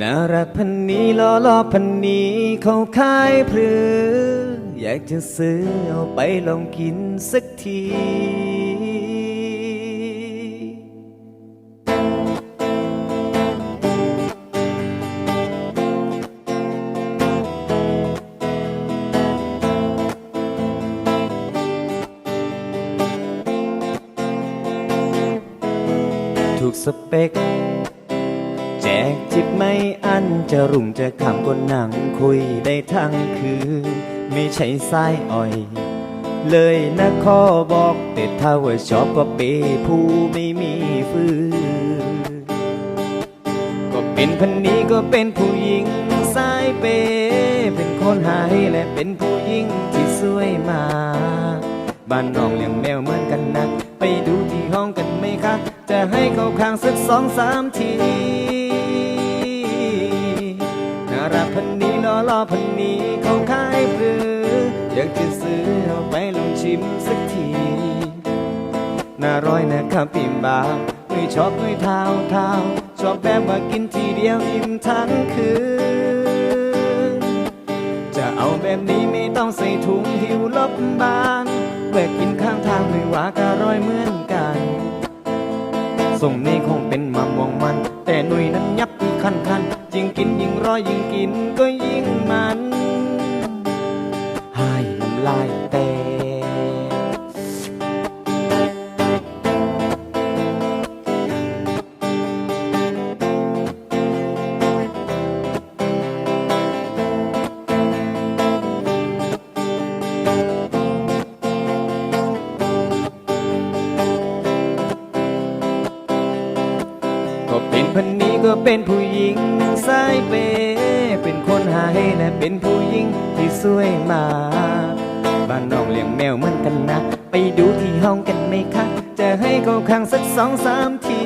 น่ารักพันนี้ล้อล้อพันนี้เขาขายพรือ อยากจะซื้อเอาไปลองกินสักที ถูกสเปค แจกจิบไม่อันจะรุ่งจะคำก็นั่งคุยได้ทั้งคืนไม่ใช่สายอ่อย เลยนะขอบอกแต่ถ้าว่าชอบก็เปย์ผู้ไม่มีฟืนก็เป็นพันนี้ก็เป็นผู้หญิงสายเปย์เป็นคนหายและเป็นผู้หญิงที่สวยมากบ้านน้องเลี้ยงแมวเหมือนกันนะ ไปดูที่ห้องกันไหมคะ จะให้เขาข้างสักสองสามที รักพันนี้ลอล้อพันนี้เขาขายเปลือ อยากจะซื้อเอาไปลองชิมสักทีน่าร้อยนะครับพิมบาไม่ชอบไม่เท้าเท้าชอบแบบว่ากินทีเดียวอิ่มทั้งคืน จะเอาแบบนี้ไม่ต้องใส่ถุงหิวลบบานแวกกินข้างทางไม่ว่าก็ร่อยเหมือนกันส่งนี้คงเป็นมะม่วงมัน แต่หนุ่ยนั้นยับที่คันคันๆยิ่งกิน ร้อยยิ่งกินก็ยิ่งมันให้น้ำลายแตกก็เป็นพันนี้ก็เป็นผู้หญิง สายเป เป็นคนหายและเป็นผู้หญิงที่สวยมาบ้านน้องเลี้ยงแมวเหมือนกันนะ ไปดูที่ห้องกันไหมคะ จะให้เขาข้างสักสองสามที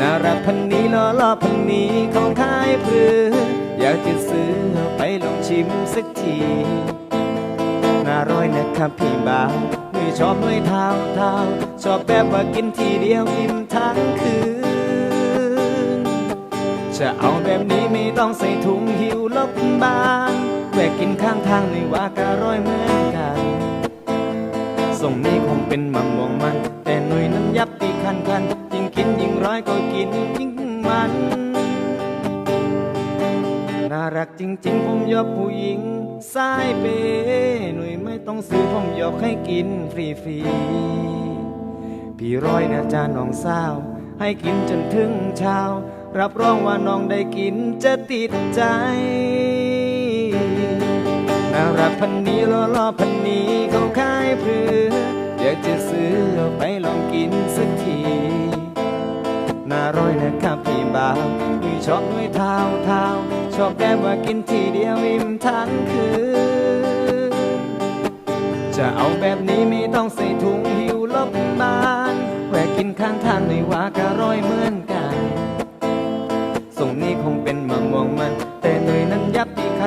น่ารักพันนี้ล้อล้อพันนี้เขาขายเพื่ออยากจะซื้อไปลองชิมสักทีน่าร้อยนะครับพี่บ่าวไม่ชอบด้วยเท้าเท้าชอบแบบว่ากินทีเดียวอิ่มทั้งคืน จะเอาแบบนี้ไม่ต้องใส่ถุงหิวลบบานแวกกินข้างทางไม่ว่าก็ร่อยเหมือนกันส่งนี้คงเป็นมะม่วงมัน แต่หนุ่ยนั้นยับตีคันคันยิ่งกินยิ่งร้อยก็กินยิ่งมัน น่ารักจริง ๆ ผมยอมผู้หญิงสายเปหนุ่ยไม่ต้องซื้อผมยอกให้กินฟรีๆพี่ร้อยนะจาน้องสาวให้กินจนถึงเช้า รับรองว่าน้องได้กินจะติดใจ น่ารักพันนี้ล้อล้อพันนี้เขาขายเพื่ออยากจะซื้อเอาไปลองกินสักทีน่าร้อยนะครับพี่บ่าวมีชอบด้วยเท้าเท้าชอบแบบว่ากินทีเดียวอิ่มทั้งคืน จะเอาแบบนี้ไม่ต้องใส่ถุงหิวลบบานแหวกกินข้างทางไม่ว่าก็ร่อยเหมือน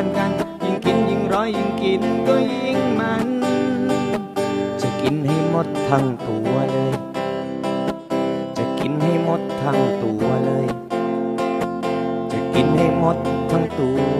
านกัน ยิ่งกินยิ่งร้อยยิ่งกินก็ยิ่งมัน จะกินให้หมดทั้งตัวเลย จะกินให้หมดทั้งตัวเลย จะกินให้หมดทั้งตัว